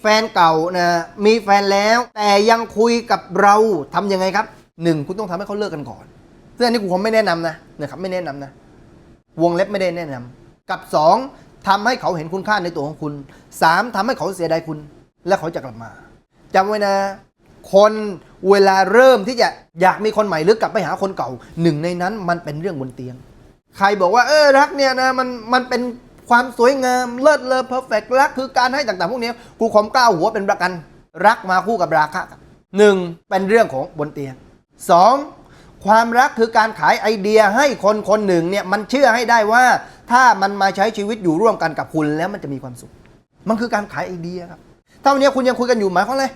แฟนเก่านะมีแฟนแล้ว แต่ยังคุยกับเราทำยังไงครับหนึ่งคุณต้องทำให้เขาเลิกกันก่อนซึ่งอันนี้ผมไม่แนะนำนะนะครับไม่แนะนำนะ วงเล็บไม่ได้แนะนำกับสองทำให้เขาเห็นคุณค่าในตัวของคุณสามทำให้เขาเสียดายคุณ และเขาจะกลับมาจำไว้นะ คนเวลาเริ่มที่จะอยากมีคนใหม่หรือกลับไปหาคนเก่า หนึ่งในนั้นมันเป็นเรื่องบนเตียง ใครบอกว่าเออรักเนี่ยนะมันมันเป็น ความสวยงามเลิศเลอเพอร์เฟกรักคือการให้ต่างๆ พวกนี้กูขอมกล้าวหัวเป็นประกันรักมาคู่กับราคะครับหนึ่งเป็นเรื่องของบนเตียงสองความรักคือการขายไอเดียให้คนคนหนึ่งเนี่ยมันเชื่อให้ได้ว่า ถ้ามันมาใช้ชีวิตอยู่ร่วมกันกับคุณแล้วมันจะมีความสุข มันคือการขายไอเดียครับถ้าวันนี้คุณยังคุยกันอยู่หมายความอะไร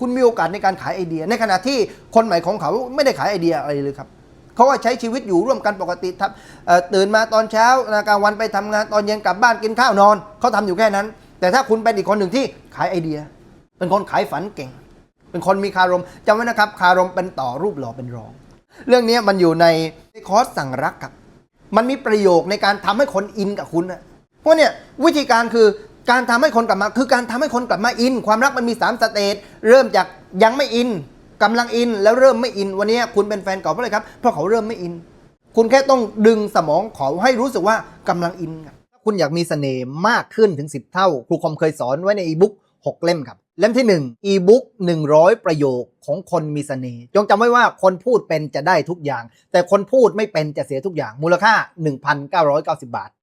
คุณมีโอกาสในการขายไอเดีย ในขณะที่คนใหม่ของเขาไม่ได้ขายไอเดียอะไรเลยครับ เขาก็ใช้ชีวิตอยู่ร่วมกันปกติทำเอ่อตื่นมาตอนเช้านะกลางวันไปทำงานตอนเย็นกลับบ้านกินข้าวนอนเขาทำอยู่แค่นั้น แต่ถ้าคุณเป็นอีกคนหนึ่งที่ขายไอเดีย เป็นคนขายฝันเก่ง เป็นคนมีคารมจำไว้นะครับ คารมเป็นต่อรูปหล่อเป็นรอง เรื่องนี้มันอยู่ในคอร์สสั่งรักครับมันมีประโยคในการทำให้คนอินกับคุณนะเพราะเนี่ยวิธีการคือการทำให้คนกลับมา คือการทำให้คนกลับมาอิน ความรักมันมี3สเตจเริ่มจากยังไม่อิน กำลังอินแล้วเริ่มไม่อิน วันนี้คุณเป็นแฟนเก่าเพราะอะไรครับ เพราะเขาเริ่มไม่อิน คุณแค่ต้องดึงสมองเขาให้รู้สึกว่ากำลังอินครับถ้าคุณอยากมีเสน่ห์มากขึ้นถึง 10 เท่า ครูคอมเคยสอนไว้ในอีบุ๊ก6 เล่มครับ เล่มที่1อีบุ๊ก100 ประโยคของคนมีเสน่ห์จงจำไว้ว่าคนพูดเป็นจะได้ทุกอย่าง แต่คนพูดไม่เป็นจะเสียทุกอย่างมูลค่า 1,990 บาท